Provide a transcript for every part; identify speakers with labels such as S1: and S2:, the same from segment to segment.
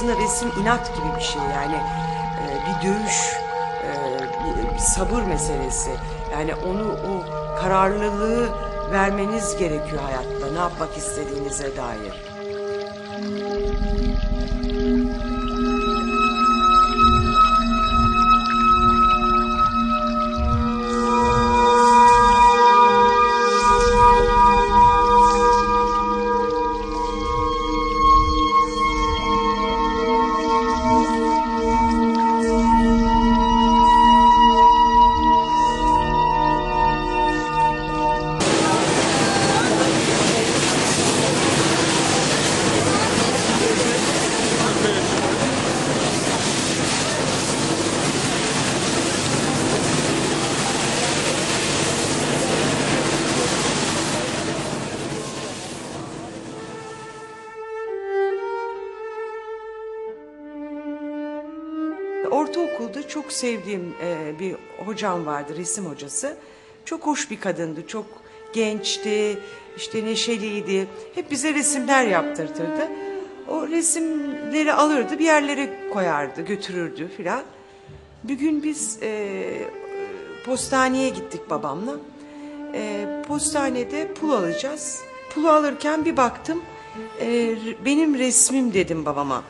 S1: aslında resim inat gibi bir şey yani e, bir dövüş, e, bir, sabır meselesi. Yani onu o kararlılığı vermeniz gerekiyor hayatta ne yapmak istediğinize dair. Sevdiğim e, bir hocam vardı, resim hocası. Çok hoş bir kadındı, çok gençti, işte neşeliydi. Hep bize resimler yaptırtırdı. O resimleri alırdı, bir yerlere koyardı, götürürdü filan. Bir gün biz e, postaneye gittik babamla. E, postanede pul alacağız. Pulu alırken bir baktım, e, benim resmim dedim babama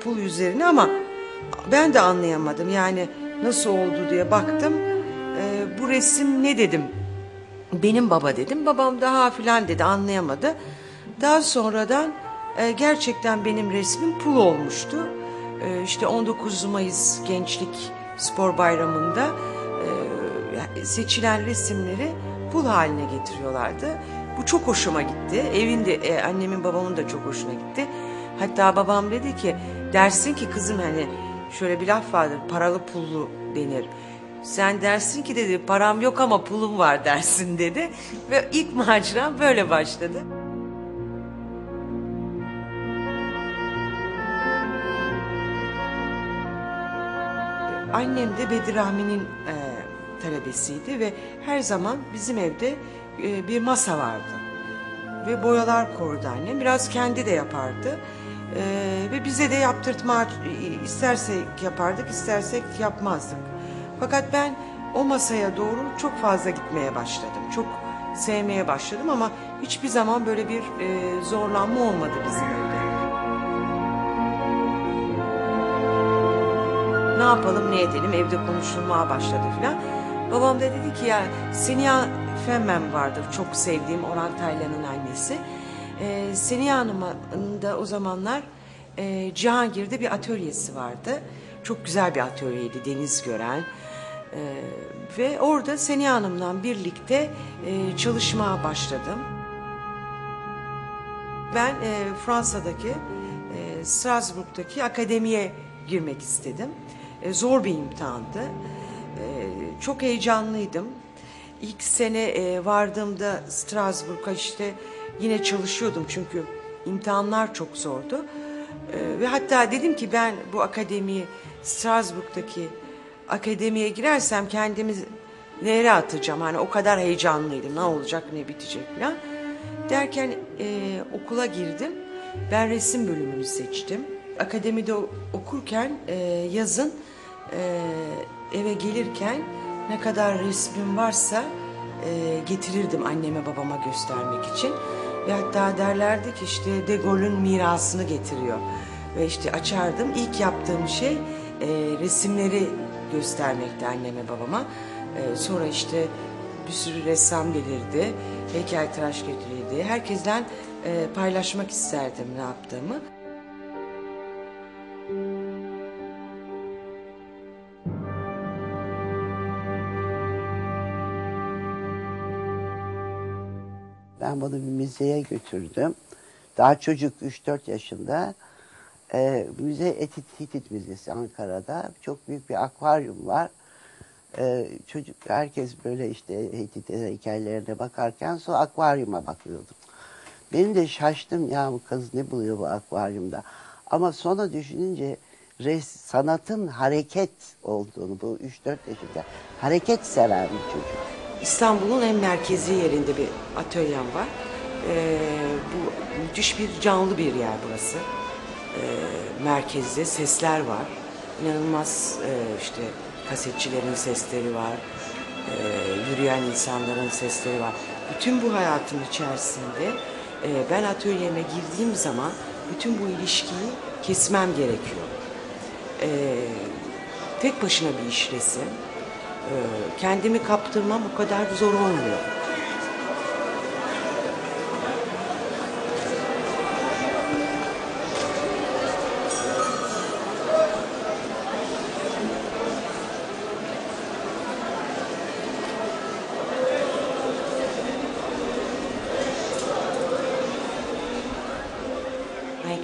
S1: pul üzerine ama ben de anlayamadım yani nasıl oldu diye baktım. Ee, bu resim ne dedim? Benim baba dedim. Babam daha filan dedi anlayamadı. Daha sonradan e, gerçekten benim resmim pul olmuştu. E, işte 19 Mayıs Gençlik Spor Bayramı'nda e, seçilen resimleri pul haline getiriyorlardı. Bu çok hoşuma gitti. Evinde e, annemin babamın da çok hoşuna gitti. Hatta babam dedi ki dersin ki kızım hani şöyle bir laf vardır paralı pullu denir. Sen dersin ki dedi param yok ama pulum var dersin dedi. Ve ilk macera böyle başladı. Annem de Bedir Rahmi'nin e, talebesiydi ve her zaman bizim evde e, bir masa vardı. Ve boyalar kordu annem. Biraz kendi de yapardı. E, ve bize de yaptırtma istersek yapardık, istersek yapmazdık. Fakat ben o masaya doğru çok fazla gitmeye başladım. Çok sevmeye başladım ama hiçbir zaman böyle bir e, zorlanma olmadı bizim evde. ne yapalım ne edelim evde konuşulmaya başladı filan. Babam da dedi ki ya Seniha Femmem vardır çok sevdiğim Orhan Taylan'ın annesi. Ee, Seniha Hanım'ın da o zamanlar e, Cihangir'de bir atölyesi vardı. Çok güzel bir atölyeydi deniz gören. Ee, ve orada Seniha Hanım'la birlikte e, çalışmaya başladım. Ben e, Fransa'daki e, Strasbourg'daki akademiye girmek istedim. E, zor bir imtihandı. E, çok heyecanlıydım. İlk sene e, vardığımda Strasbourg'a işte yine çalışıyordum çünkü imtihanlar çok zordu. E, ve hatta dedim ki ben bu akademiyi Strasbourg'daki akademiye girersem kendimi nereye atacağım? Hani o kadar heyecanlıydım. Ne olacak, ne bitecek falan. Derken e, okula girdim. Ben resim bölümünü seçtim. Akademide okurken e, yazın e, eve gelirken ne kadar resmim varsa e, getirirdim anneme babama göstermek için. Ve hatta derlerdi ki işte De Gaulle'ün mirasını getiriyor. Ve işte açardım. İlk yaptığım şey e, resimleri göstermekti anneme babama. E, sonra işte bir sürü ressam gelirdi. Heykeltıraş getirirdi. Herkesten e, paylaşmak isterdim ne yaptığımı.
S2: Ben bunu bir müzeye götürdüm. Daha çocuk 3-4 yaşında. Ee, müze Etit Hitit Müzesi Ankara'da. Çok büyük bir akvaryum var. Ee, çocuk herkes böyle işte Hitit heykellerine bakarken sonra akvaryuma bakıyordum. Benim de şaştım ya bu kız ne buluyor bu akvaryumda. Ama sonra düşününce res, sanatın hareket olduğunu bu 3-4 yaşında hareket seven bir çocuk.
S1: İstanbul'un en merkezi yerinde bir atölyem var. Ee, bu müthiş bir canlı bir yer burası. e, merkezde sesler var. İnanılmaz e, işte kasetçilerin sesleri var. e, yürüyen insanların sesleri var. Bütün bu hayatın içerisinde e, ben atölyeme girdiğim zaman bütün bu ilişkiyi kesmem gerekiyor. E, tek başına bir iş resim. E, kendimi kaptırmam o kadar zor olmuyor.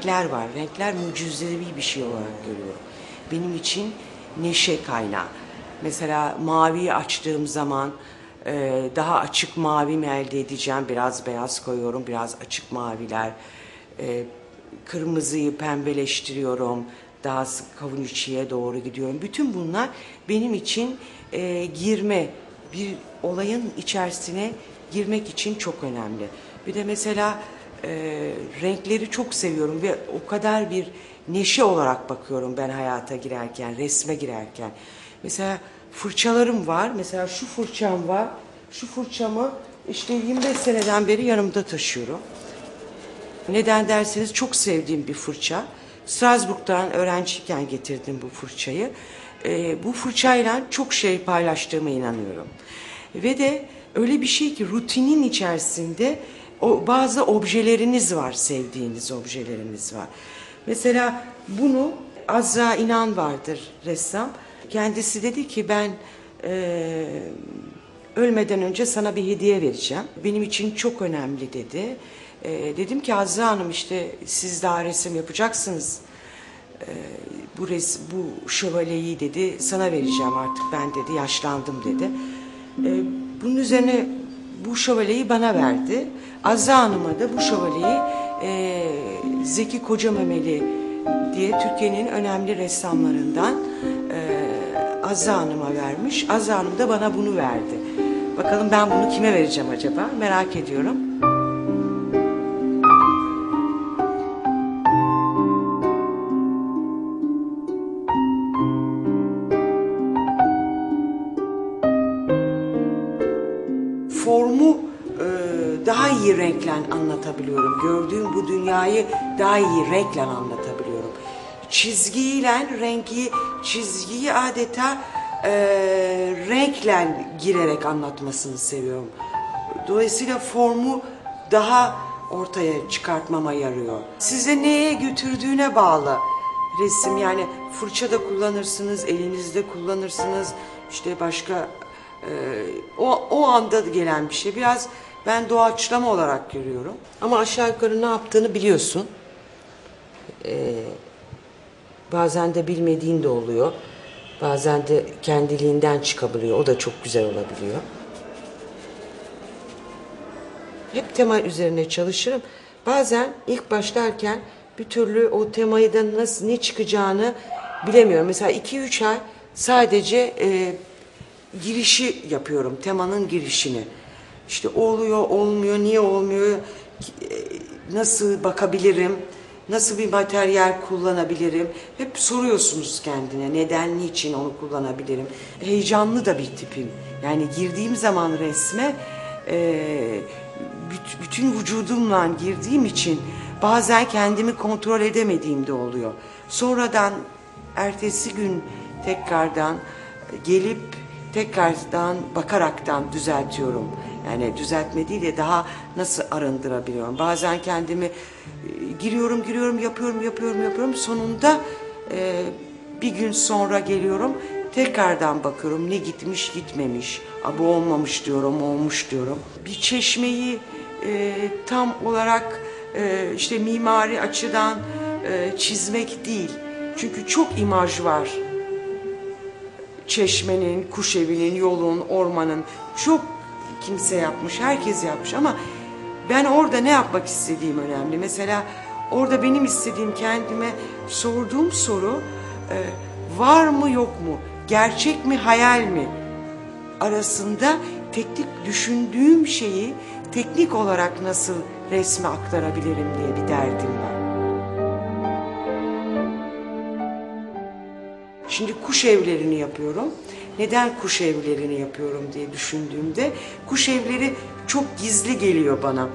S1: renkler var. Renkler mucizevi bir şey olarak görüyorum. Benim için neşe kaynağı. Mesela maviyi açtığım zaman e, daha açık mavi mi elde edeceğim? Biraz beyaz koyuyorum, biraz açık maviler. E, kırmızıyı pembeleştiriyorum. Daha sık kavun içiye doğru gidiyorum. Bütün bunlar benim için e, girme, bir olayın içerisine girmek için çok önemli. Bir de mesela e, renkleri çok seviyorum ve o kadar bir neşe olarak bakıyorum ben hayata girerken, resme girerken. Mesela fırçalarım var. Mesela şu fırçam var. Şu fırçamı işte 25 seneden beri yanımda taşıyorum. Neden derseniz çok sevdiğim bir fırça. Strasbourg'dan öğrenciyken getirdim bu fırçayı. Ee, bu fırçayla çok şey paylaştığıma inanıyorum. Ve de öyle bir şey ki rutinin içerisinde o bazı objeleriniz var, sevdiğiniz objeleriniz var. Mesela bunu Azra İnan vardır ressam. Kendisi dedi ki ben eee ölmeden önce sana bir hediye vereceğim. Benim için çok önemli dedi. Ee, dedim ki Azra Hanım işte siz daha resim yapacaksınız. Ee, bu res bu şövalyeyi dedi sana vereceğim artık ben dedi yaşlandım dedi. Ee, bunun üzerine bu şövalyeyi bana verdi. Azra Hanım'a da bu şövalyeyi e, Zeki Kocamemeli diye Türkiye'nin önemli ressamlarından e, Azza Hanım'a vermiş. Azza Hanım da bana bunu verdi. Bakalım ben bunu kime vereceğim acaba? Merak ediyorum. İyi renkle anlatabiliyorum. Gördüğüm bu dünyayı daha iyi renkle anlatabiliyorum. Çizgiyle rengi, çizgiyi adeta e, renkle girerek anlatmasını seviyorum. Dolayısıyla formu daha ortaya çıkartmama yarıyor. Size neye götürdüğüne bağlı resim yani fırça da kullanırsınız, elinizde kullanırsınız. İşte başka e, o, o anda gelen bir şey. Biraz ben doğaçlama olarak görüyorum. Ama aşağı yukarı ne yaptığını biliyorsun. E, bazen de bilmediğin de oluyor. Bazen de kendiliğinden çıkabiliyor. O da çok güzel olabiliyor. Hep tema üzerine çalışırım. Bazen ilk başlarken bir türlü o temayı da nasıl ne çıkacağını bilemiyorum. Mesela 2-3 ay sadece e, girişi yapıyorum. Temanın girişini. İşte oluyor, olmuyor, niye olmuyor, e, nasıl bakabilirim, nasıl bir materyal kullanabilirim. Hep soruyorsunuz kendine neden, niçin onu kullanabilirim. Heyecanlı da bir tipim. Yani girdiğim zaman resme e, büt- bütün vücudumla girdiğim için bazen kendimi kontrol edemediğim de oluyor. Sonradan ertesi gün tekrardan gelip tekrardan bakaraktan düzeltiyorum. Yani düzeltme değil de daha nasıl arındırabiliyorum. Bazen kendimi e, giriyorum, giriyorum, yapıyorum, yapıyorum, yapıyorum. Sonunda e, bir gün sonra geliyorum. Tekrardan bakıyorum ne gitmiş gitmemiş. A, bu olmamış diyorum, olmuş diyorum. Bir çeşmeyi e, tam olarak e, işte mimari açıdan e, çizmek değil. Çünkü çok imaj var çeşmenin, kuş evinin, yolun, ormanın çok kimse yapmış, herkes yapmış ama ben orada ne yapmak istediğim önemli. Mesela orada benim istediğim kendime sorduğum soru e, var mı yok mu, gerçek mi hayal mi arasında teknik düşündüğüm şeyi teknik olarak nasıl resme aktarabilirim diye bir derdim var. Şimdi kuş evlerini yapıyorum. Neden kuş evlerini yapıyorum diye düşündüğümde kuş evleri çok gizli geliyor bana.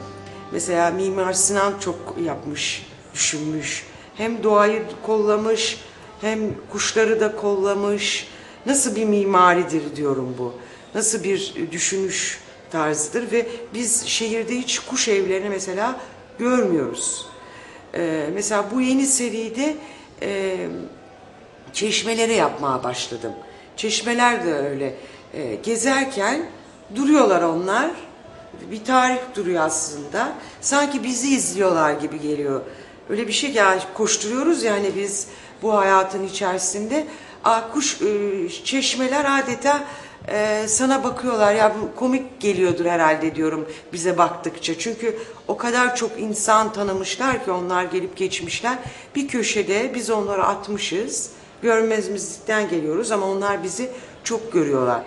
S1: Mesela Mimar Sinan çok yapmış, düşünmüş. Hem doğayı kollamış, hem kuşları da kollamış. Nasıl bir mimaridir diyorum bu. Nasıl bir düşünüş tarzıdır ve biz şehirde hiç kuş evlerini mesela görmüyoruz. Ee, mesela bu yeni seride e, çeşmeleri yapmaya başladım. Çeşmeler de öyle. Ee, gezerken duruyorlar onlar. Bir tarih duruyor aslında. Sanki bizi izliyorlar gibi geliyor. Öyle bir şey yani koşturuyoruz yani biz bu hayatın içerisinde. Aa, kuş e, çeşmeler adeta e, sana bakıyorlar. Ya bu komik geliyordur herhalde diyorum bize baktıkça. Çünkü o kadar çok insan tanımışlar ki onlar gelip geçmişler. Bir köşede biz onları atmışız. Görmezimizden geliyoruz ama onlar bizi çok görüyorlar.